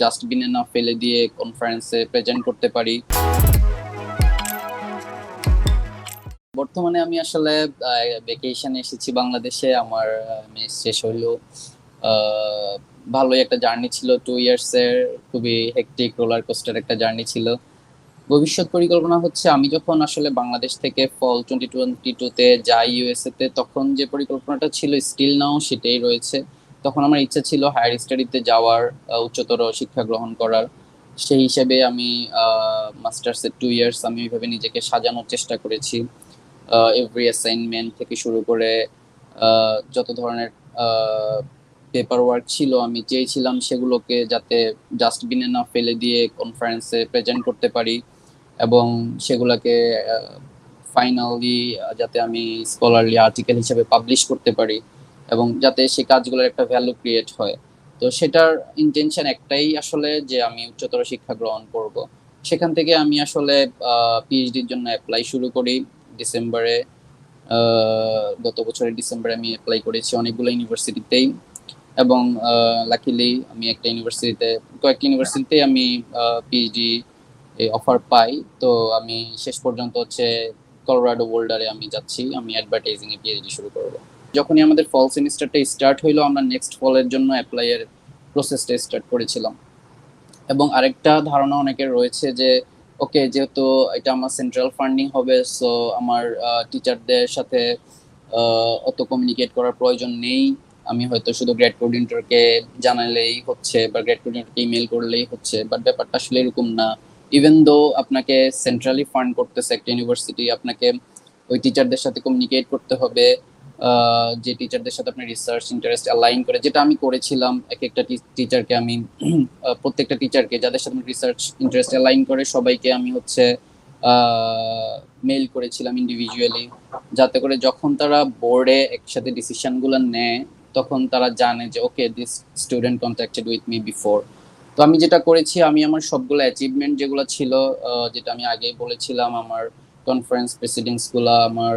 ডাস্টবিনে না ফেলে দিয়ে কনফারেন্সে প্রেজেন্ট করতে পারি। বর্তমানে আমি আসলে ভেকেশনে এসেছি বাংলাদেশে। আমার মেস শেষ হইল ভালোই একটা জার্নি ছিল। টু ইয়ার্স এর খুবই হেকটিক রোলার কোস্টার একটা জার্নি ছিল। ভবিষ্যৎ পরিকল্পনা হচ্ছে, আমি যখন আসলে বাংলাদেশ থেকে ফল টোয়েন্টি টোয়েন্টি টুতে যাই ইউএসএ তে, তখন যে পরিকল্পনাটা ছিল স্টিল নাও সেটাই রয়েছে। তখন আমার ইচ্ছা ছিল হায়ার স্টাডিতে যাওয়ার উচ্চতর শিক্ষা গ্রহণ করার। সেই হিসেবে আমি মাস্টার্সের টু ইয়ার্স আমি ওইভাবে নিজেকে সাজানোর চেষ্টা করেছি। এভরি অ্যাসাইনমেন্ট থেকে শুরু করে যত ধরনের পেপার ওয়ার্ক ছিল আমি চেয়েছিলাম সেগুলোকে যাতে ডাস্টবিনে না ফেলে দিয়ে কনফারেন্সে প্রেজেন্ট করতে পারি এবং সেগুলোকে ফাইনালি যাতে আমি স্কলারলি আর্টিকেল হিসেবে পাবলিশ করতে পারি। এবং যাতে সেই কাজগুলোর একটা ভ্যালু ক্রিয়েট হয়। তো সেটার ইন্টেনশন একটাই আসলে যে আমি উচ্চতর শিক্ষা গ্রহণ করব। সেখান থেকে আমি আসলে পিএইচডির জন্য অ্যাপ্লাই শুরু করি। ডিসেম্বরে গত বছরের ডিসেম্বরে আমি অ্যাপ্লাই করেছি অনেকগুলো ইউনিভার্সিটিতেই। এবং লাকিলি আমি একটা ইউনিভার্সিটিতে, কয়েকটি ইউনিভার্সিটিতে আমি পিএইচডি অফার পাই। তো আমি শেষ পর্যন্ত হচ্ছে কলোরাডো বোল্ডারে আমি যাচ্ছি। আমি অ্যাডভার্টাইজিং এ পিএইচডি শুরু করব। যখনই আমাদের ফল সেমিস্টারটা স্টার্ট হইল, আমরা নেক্সট ফলের জন্য অ্যাপ্লাইয়ের প্রসেসটা স্টার্ট করেছিলাম। এবং আরেকটা ধারণা অনেকের রয়েছে যে ওকে যেহেতু এটা আমার সেন্ট্রাল ফান্ডিং হবে সো আমার টিচারদের সাথে অত কমিউনিকেট করার প্রয়োজন নেই। আমি হয়তো শুধু গ্রেড কোঅর্ডিনেটরকে জানালেই হচ্ছে বা গ্রেড কোঅর্ডিনেটরকে ইমেল করলেই হচ্ছে বাট ব্যাপারটা আসলে এরকম না। ইভেন দো আপনাকে সেন্ট্রালি ফান্ড করতেছে একটা ইউনিভার্সিটি আপনাকে ওই টিচারদের সাথে কমিউনিকেট করতে হবে যে টিচারদের সাথে আপনার রিসার্চ ইন্টারেস্ট অ্যালাইন করে, যেটা আমি করেছিলাম, এক একটা টিচারকে আমি প্রত্যেকটা টিচারকে যাদের সাথে রিসার্চ ইন্টারেস্ট অ্যালাইন করে, সবাইকে আমি হচ্ছে মেল করেছিলাম ইন্ডিভিজুয়ালি যাতে করে যখন তারা বোর্ডে একসাথে ডিসিশনগুলো নেয়, তখন তারা জানে যে okay this student contacted with me before তো আমি যেটা করেছি, আমি আমার সবগুলো অ্যাচিভমেন্ট যেগুলো ছিল যেটা আমি আগেই বলেছিলাম, আমার কনফারেন্স প্রেসিডেন্টসগুলো আমার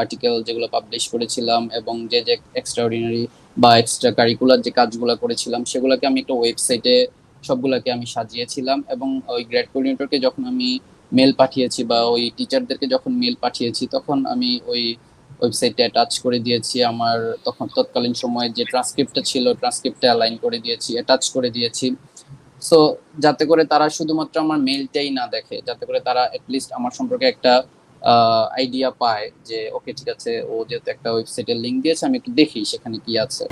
আর্টিকেল যেগুলো পাবলিশ করেছিলাম এবং যে যে এক্সট্রাঅর্ডিনারি বা এক্সট্রা কারিকুলার যে কাজগুলো করেছিলাম, সেগুলোকে আমি একটা ওয়েবসাইটে সবগুলোকে আমি সাজিয়েছিলাম এবং ওই গ্রেড কোঅর্ডিনেটরকে যখন আমি মেল পাঠিয়েছি বা ওই টিচারদেরকে যখন মেল পাঠিয়েছি, তখন আমি ওই ওয়েবসাইটে অ্যাটাচ করে দিয়েছি আমার তখন তৎকালীন সময়ে যে ট্রান্সক্রিপ্টটা ছিল ট্রান্সক্রিপ্টে অ্যালাইন করে দিয়েছি অ্যাটাচ করে দিয়েছি। সো যাতে করে তারা শুধুমাত্র আমার মেলটাই না দেখে, যাতে করে তারা অ্যাটলিস্ট আমার সম্পর্কে একটা আইডিয়া পায় যে ওকে ঠিক আছে, ও যেহেতু একটা ওয়েবসাইটের লিঙ্ক দিয়েছে, আমি একটু দেখি সেখানে কি আছে।